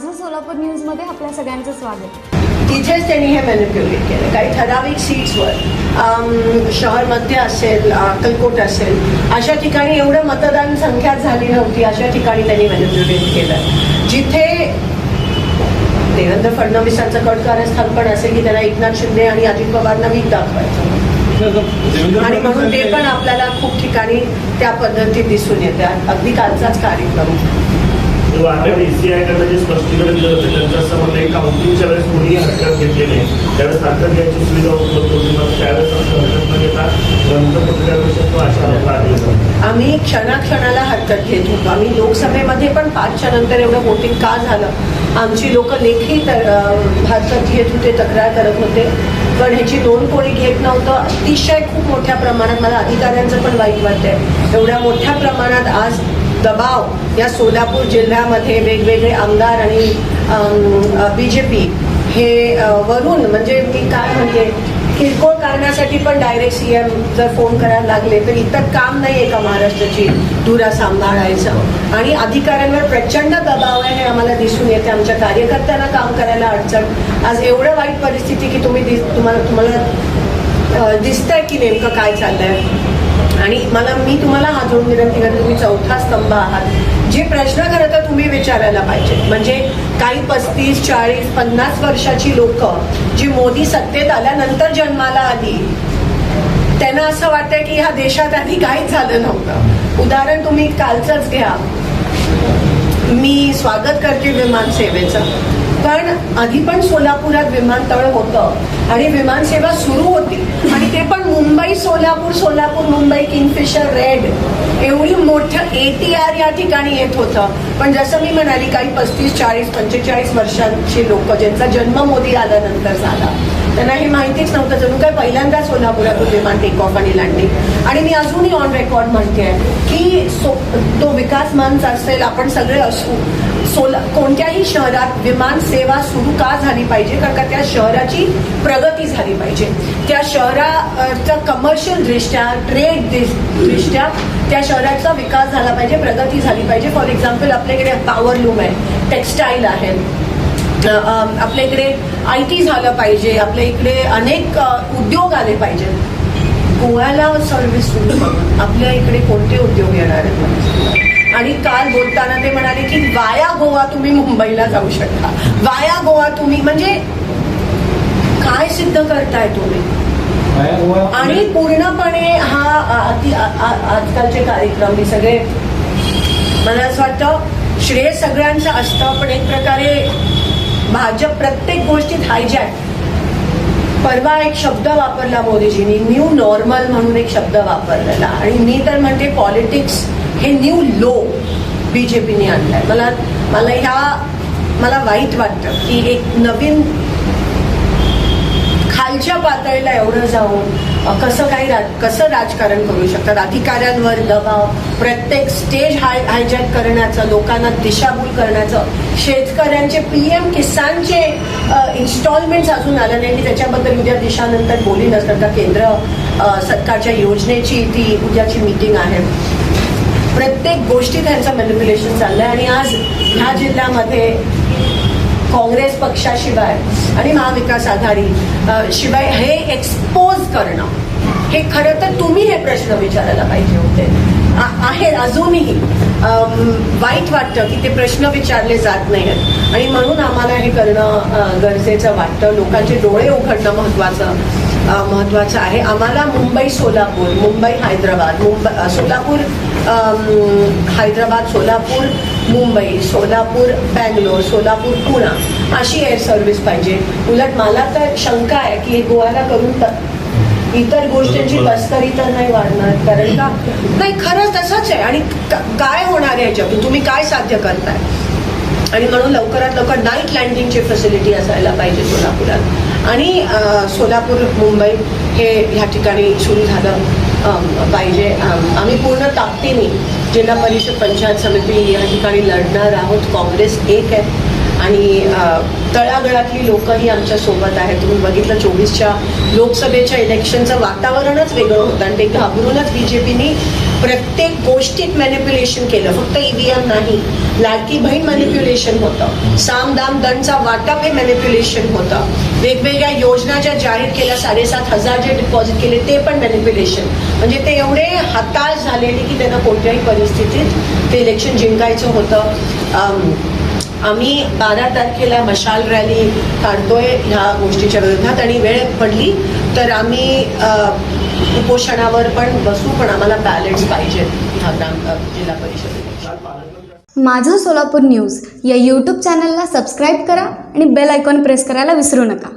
माझं सोलापूर न्यूजमध्ये आपल्या सगळ्यांचं स्वागत. तिथेच त्यांनी हे मॅनिप्युलेट केलं. काही ठराविक सीट्सवर शहरमध्ये असेल अक्कलकोट असेल अशा ठिकाणी एवढं मतदान संख्या झाली नव्हती अशा ठिकाणी त्यांनी मॅनिप्युलेट केलं. जिथे देवेंद्र फडणवीसांचं कट कारस्थान पण असेल की त्यांना एकनाथ शिंदे आणि अजित पवारना वीक दाखवायचं. आणि म्हणून ते पण आपल्याला खूप ठिकाणी त्या पद्धतीत दिसून येते अगदी कालचाच कार्यक्रम. वाटेत ईसीआयकडे जे स्पष्टीकरण दिलं होतं त्यांचं असं म्हणणं आहे काउंटिंगच्या वेळेस कोणीही हरकत घेतली नाही. त्यावेळेस हरकत घ्यायची सुविधा उपलब्ध होती मग त्यावेळेस असं हरकत न घेता ग्रंथ पत्रिका शकतो अशा आरोप लागले आम्ही क्षणाक्षणाला हरकत घेत होतो. आम्ही लोकसभेमध्ये पण पाचच्या नंतर एवढं वोटिंग का झालं? आमची लोक लेखी तर अं, हरकत घेत होते तक्रार करत होते. पण ह्याची नोंद कोणी घेत नव्हतं. अतिशय खूप मोठ्या प्रमाणात मला अधिकाऱ्यांचं पण वाईट वाटतंय. एवढ्या मोठ्या प्रमाणात आज दबाव या सोलापूर जिल्ह्यामध्ये वेगवेगळे आमदार आणि बी जे पी हे वरून म्हणजे मी काय म्हणते किरकोळ कारणासाठी पण डायरेक्ट सीएम जर फोन करायला लागले तर इतर काम नाही आहे का महाराष्ट्राची धुरा सांभाळायचं आणि अधिकाऱ्यांवर प्रचंड दबाव आहे हे आम्हाला दिसून येते. आमच्या कार्यकर्त्यांना काम करायला अडचण. आज एवढं वाईट परिस्थिती की तुम्ही दिस- तुम्हाला तुम्हाला अं, दिसतंय की नेमकं काय चाललंय? आणि मला मी तुम्हाला हा जोडून विनंती करते तुम्ही चौथा स्तंभ आहात. जे प्रश्न खरं तर तुम्ही विचारायला पाहिजे. म्हणजे काही पस्तीस चाळीस पन्नास वर्षाची लोक जी मोदी सत्तेत आल्यानंतर जन्माला आली त्यांना असं वाटतंय की ह्या देशात आधी काहीच झालं नव्हतं. उदाहरण तुम्ही कालचंच घ्या. मी स्वागत करते विमान सेवेचं. पण आधी पण सोलापुरात विमानतळ होतं आणि विमानसेवा सुरू होती. आणि ते पण मुंबई सोलापूर सोलापूर मुंबई किंगफिशर रेड एवढी मोठं ए टी आर या ठिकाणी येत होतं. पण जसं मी म्हणाली काही पस्तीस चाळीस पंचेचाळीस वर्षांची लोक ज्यांचा जन्म मोदी आल्यानंतर झाला त्यांना हे माहितीच नव्हतं. जणू काय पहिल्यांदा सोलापुरातून विमान टेक ऑफ आणि लँडिंग आणि मी अजूनही ऑन रेकॉर्ड म्हणते की सो तो विकास मंच असेल आपण सगळे असू सोला कोणत्याही शहरात विमान सेवा सुरू का झाली पाहिजे? कारण का त्या शहराची प्रगती झाली पाहिजे. त्या शहराचा कमर्शियल दृष्ट्या ट्रेड दृष्ट्या त्या शहराचा विकास झाला पाहिजे प्रगती झाली पाहिजे. फॉर एक्झाम्पल आपल्याकडे पॉवर लूम आहे टेक्स्टाईल आहे. आपल्या इकडे आय टी झालं पाहिजे आपल्या इकडे अनेक उद्योग आले पाहिजेत गोव्याला सर्व्हिस सुरू आपल्या इकडे कोणते उद्योग येणार आहेत? आणि काल बोलताना ते म्हणाले की वाया गोवा तुम्ही मुंबईला जाऊ शकता. वाया गोवा तुम्ही म्हणजे काय सिद्ध करताय तुम्ही? आणि पूर्णपणे हा आजकालचे कार्यक्रम हे सगळे मला असं वाटतं श्रेय सगळ्यांचं असतं पण एक प्रकारे भाजप प्रत्येक गोष्टीत हायजॅक परवा एक शब्द वापरला मोदीजींनी न्यू नॉर्मल म्हणून एक शब्द वापरलेला. आणि मी तर म्हणते पॉलिटिक्स हे न्यू लो बीजेपीने आहे मला मला ह्या मला वाईट वाटतं की एक नवीन खालच्या पातळीला एवढं जाऊन कसं काही राज कसं राजकारण करू शकतात? अधिकाऱ्यांवर दबाव प्रत्येक स्टेज हाय हायजॅक करण्याचं लोकांना दिशाभूल करण्याचं शेतकऱ्यांचे पी एम किसानचे इन्स्टॉलमेंट्स अजून आलं नाही की त्याच्याबद्दल उद्या दिशानंतर बोली नसतात का केंद्र सरकारच्या योजनेची ती उद्याची मीटिंग आहे. प्रत्येक गोष्टी त्यांचं मॅन्युप्युलेशन चाललंय. आणि आज ह्या जिल्ह्यामध्ये काँग्रेस पक्षाशिवाय आणि महाविकास आघाडी शिवाय हे एक्सपोज करणं हे खरं तर तुम्ही हे प्रश्न विचारायला पाहिजे होते. आहे अजूनही वाईट वाटतं की ते प्रश्न विचारले जात नाहीत आणि म्हणून आम्हाला हे करणं गरजेचं वाटतं. लोकांचे डोळे उघडणं महत्वाचं अ, महत्वाचं आहे. आम्हाला मुंबई सोलापूर मुंबई हैदराबाद मुंबई सोलापूर हैदराबाद सोलापूर मुंबई सोलापूर बँगलोर सोलापूर पुणा अशी एअर सर्व्हिस पाहिजे. उलट मला तर शंका आहे की हे गोव्याला करून इतर गोष्टींची तस्करी तर नाही वाढणार. कारण का? नाही खरं तसंच आहे. आणि काय होणार आहे याच्यातून तुम्ही काय साध्य करताय? आणि म्हणून लवकरात लवकर नाईट लँडिंगची फॅसिलिटी असायला पाहिजे सोलापुरात. आणि सोलापूर मुंबई हे ह्या ठिकाणी सुरू झालं. पाहिजे. आम्ही पूर्ण ताकदीने जिल्हा परिषद पंचायत समिती या ठिकाणी लढणार आहोत. काँग्रेस एक आहे. आणि तळागळातली लोकंही आमच्यासोबत आहेत. तुम्ही बघितलं चोवीसच्या लोकसभेच्या इलेक्शनचं वातावरणच वेगळं होतं आणि ते घाबरूनच बी जे पीनी प्रत्येक गोष्टीत मॅनिप्युलेशन केलं. फक्त ईव्हीएम नाही लाडकी बहीण मॅनिप्युलेशन होतं. साम दाम दंडचा वाटप हे मॅनिप्युलेशन होतं. वेगवेगळ्या योजना ज्या जाहीर केल्या साडेसात हजार जे डिपॉझिट केले ते पण मॅनिप्युलेशन म्हणजे ते एवढे हताश झालेले की त्यांना कोणत्याही परिस्थितीत ते इलेक्शन जिंकायचं होतं. आम्ही बारा तारखेला मशाल रॅली काढतोय ह्या गोष्टीच्या विरोधात आणि वेळ पडली तर आम्ही उपोषणावर पण बसू पण आम्हाला बॅलेट्स पाहिजेत ह्या ग्राम जिल्हा परिषद. माझं सोलापूर न्यूज या यूट्यूब चॅनलला सबस्क्राईब करा आणि बेल आयकॉन प्रेस करायला विसरू नका.